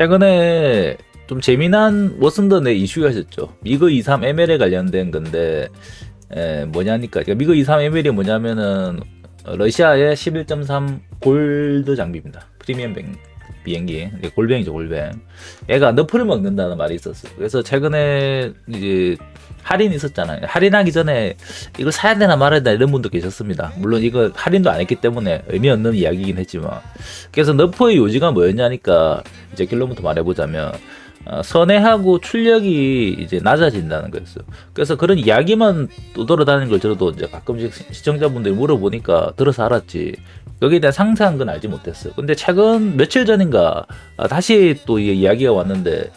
최근에 좀 재미난 워슨던의 이슈가 있었죠. 미그 23 ML에 관련된 건데 에, 뭐냐니까 그러니까 미그 23 ML이 뭐냐면은 러시아의 11.3 골드 장비입니다. 프리미엄 뱅, 비행기 골뱅이죠 골뱅. 얘가 너프를 먹는다는 말이 있었어요. 그래서 최근에 이제 할인 있었잖아요. 할인하기 전에 이걸 사야 되나 말아야 되나 이런 분도 계셨습니다. 물론 이거 할인도 안 했기 때문에 의미 없는 이야기이긴 했지만 그래서 너프의 요지가 뭐였냐니까 이제 결론부터 말해보자면 어, 선회하고 출력이 이제 낮아진다는 거였어요. 그래서 그런 이야기만 또 돌아다니는 걸 저도 이제 가끔씩 시- 시청자분들이 물어보니까 들어서 알았지. 여기에 대한 상세한 건 알지 못했어요. 근데 최근 며칠 전인가 아, 다시 또 이야기가 왔는데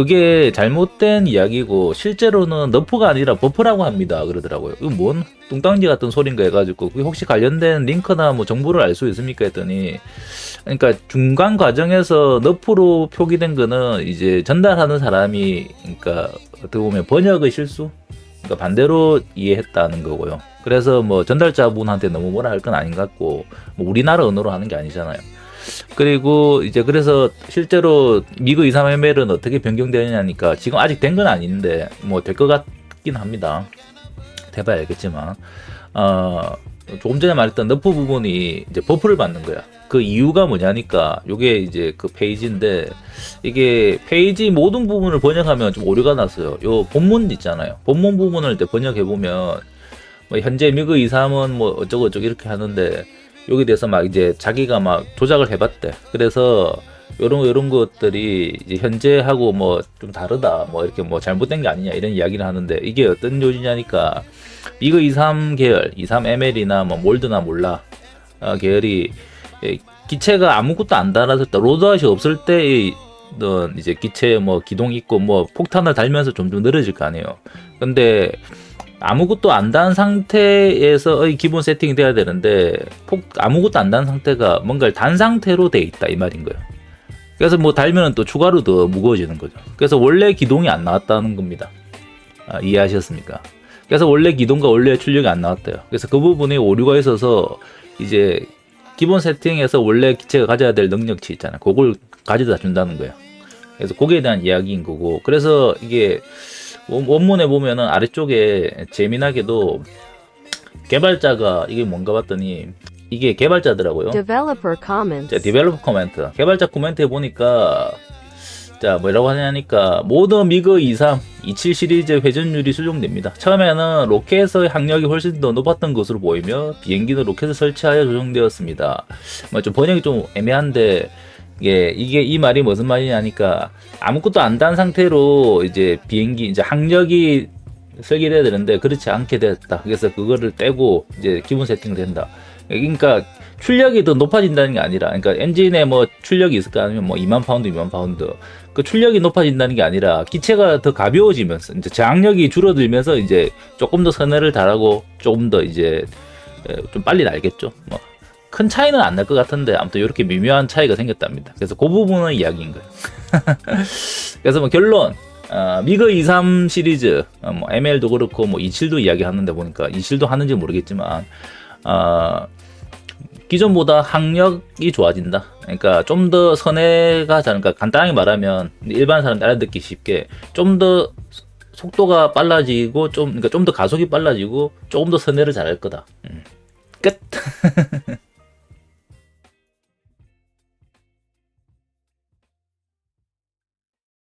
그게 잘못된 이야기고 실제로는 너프가 아니라 버프라고 합니다. 그러더라고요. 이거 뭔 뚱땅지 같은 소린가 해가지고 혹시 관련된 링크나 뭐 정보를 알 수 있습니까 했더니 그러니까 중간 과정에서 너프로 표기된 거는 이제 전달하는 사람이 그러니까 어떻게 보면 번역의 실수 그러니까 반대로 이해했다는 거고요. 그래서 뭐 전달자분한테 너무 뭐라 할 건 아닌 것 같고 뭐 우리나라 언어로 하는 게 아니잖아요. 그리고 이제 그래서 실제로 미국 23ML은 어떻게 변경되느냐니까 지금 아직 된 건 아닌데 뭐 될 것 같긴 합니다. 돼봐야 알겠지만 어 조금 전에 말했던 너프 부분이 이제 버프를 받는 거야. 그 이유가 뭐냐니까 요게 이제 그 페이지인데 이게 페이지 모든 부분을 번역하면 좀 오류가 났어요. 요 본문 있잖아요. 본문 부분을 번역해 보면 뭐 현재 미그 23은 뭐 어쩌고 저쩌고 이렇게 하는데 여기 대해서 막 이제 자기가 막 조작을 해봤대. 그래서 요런 요런 것들이 이제 현재하고 뭐 좀 다르다. 뭐 이렇게 뭐 잘못된 게 아니냐 이런 이야기를 하는데 이게 어떤 요지냐니까 미그 23 계열, 23ML이나 뭐 몰드나 몰라 어, 계열이 예, 기체가 아무것도 안 달았을 때 로드아웃이 없을 때의 이제 기체 뭐 기동 있고 뭐 폭탄을 달면서 점점 늘어질 거 아니에요. 근데 아무것도 안단 상태에서의 기본 세팅이 돼야 되는데 폭 아무것도 안단 상태가 뭔가를 단 상태로 돼 있다 이 말인 거예요. 그래서 뭐 달면 또 추가로 더 무거워지는 거죠. 그래서 원래 기동이 안 나왔다는 겁니다. 아, 이해하셨습니까? 그래서 원래 기동과 원래 출력이 안 나왔대요. 그래서 그 부분에 오류가 있어서 이제 기본 세팅에서 원래 기체가 가져야 될 능력치 있잖아요. 그걸 가져다 준다는 거예요. 그래서 거기에 대한 이야기인 거고. 그래서 이게 원- 원문에 보면은 아래쪽에 재미나게도 개발자가 이게 뭔가 봤더니 이게 개발자더라고요. Developer comments. 자, 디벨로퍼 코멘트. 개발자 코멘트에 보니까 자, 뭐라고 하냐니까 모든 미그 23, 27 시리즈 회전율이 수정됩니다. 처음에는 로켓의 항력이 훨씬 더 높았던 것으로 보이며 비행기는 로켓을 설치하여 조정되었습니다. 뭐 좀 번역이 좀 애매한데 이게 이게 이 말이 무슨 말이냐니까 아무것도 안단 상태로 이제 비행기 이제 항력이 설계돼야 되는데 그렇지 않게 됐다. 그래서 그거를 떼고 이제 기본 세팅을 된다. 그러니까 출력이 더 높아진다는 게 아니라, 그러니까 엔진에 뭐 출력이 있을까 아니면 뭐 2만 파운드, 2만 파운드. 그 출력이 높아진다는 게 아니라 기체가 더 가벼워지면서 이제 저항력이 줄어들면서 이제 조금 더 선회를 달하고 조금 더 이제 에, 좀 빨리 날겠죠. 뭐. 큰 차이는 안 날 것 같은데 아무튼 이렇게 미묘한 차이가 생겼답니다. 그래서 그 부분은 이야기인 거예요. 그래서 뭐 결론 어, 미그 23 시리즈 어, 뭐 ML도 그렇고 뭐 27도 이야기하는데 보니까 27도 하는지 모르겠지만 어, 기존보다 항력이 좋아진다. 그러니까 좀 더 선회가 잘, 그러니까 간단하게 말하면 일반 사람 알아듣기 쉽게 좀 더 속도가 빨라지고 좀 그러니까 좀 더 가속이 빨라지고 조금 더 선회를 잘할 거다. 음. 끝.